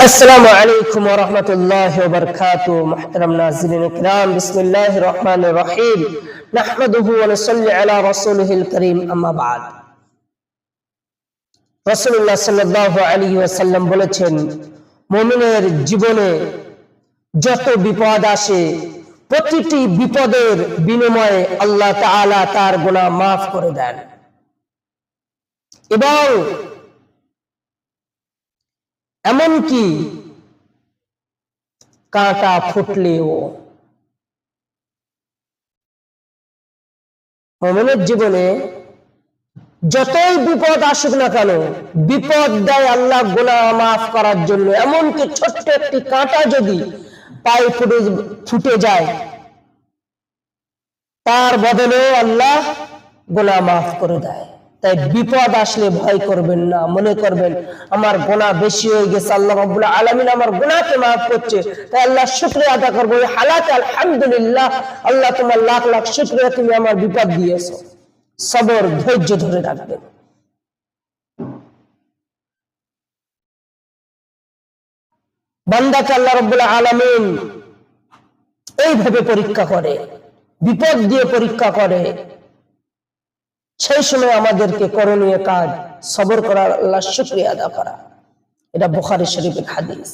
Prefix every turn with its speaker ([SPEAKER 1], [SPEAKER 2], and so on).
[SPEAKER 1] السلام عليكم ورحمة الله وبركاته محترم ناظرين الكرام بسم الله الرحمن الرحيم نحمده ونصلي على رسوله الكريم أما بعد রসুল্লাহ সাল্লাহ আলী ওয়াসাল্লাম বলেছেন মমিনের জীবনে যত বিপদ আসে প্রতিটি বিপদের বিনিময়ে আল্লাহ তাআলা তার গুনাহ মাফ করে দেন এবং এমনকি কাঁটা ফুটলেও মোমেনের জীবনে যতই বিপদ আসুক না কেন, বিপদ দেয় আল্লাহ গোনা মাফ করার জন্য। এমনকি ছোট্ট একটি কাঁটা যদি পায়ে ফুটে ফুটে যায়, তার বদলেও আল্লাহ গোনা মাফ করে দেয়। তাই বিপদ আসলে ভয় করবেন না, মনে করবেন আমার গোনা বেশি হয়ে গেছে, আল্লাহ রাব্বুল আলামিন আমার গোনাকে মাফ করছে। তাই আল্লাহ শুকরিয়া আদা করব হালাতে, আলহামদুলিল্লাহ, আল্লাহ তোমার লাখ লাখ শুকরিয়া তুমি আমার বিপদ দিয়েছ। সবর, ধৈর্য ধরে রাখবেন বান্দাকে আল্লাহ রব্বুল আলামিন এইভাবে পরীক্ষা করে, বিপদ দিয়ে পরীক্ষা করে। সেই সময় আমাদেরকে করণীয় কাজ, সবর করার আল্লাহ শুক্রিয়া আদা করা। এটা বুখারি শরীফের হাদিস।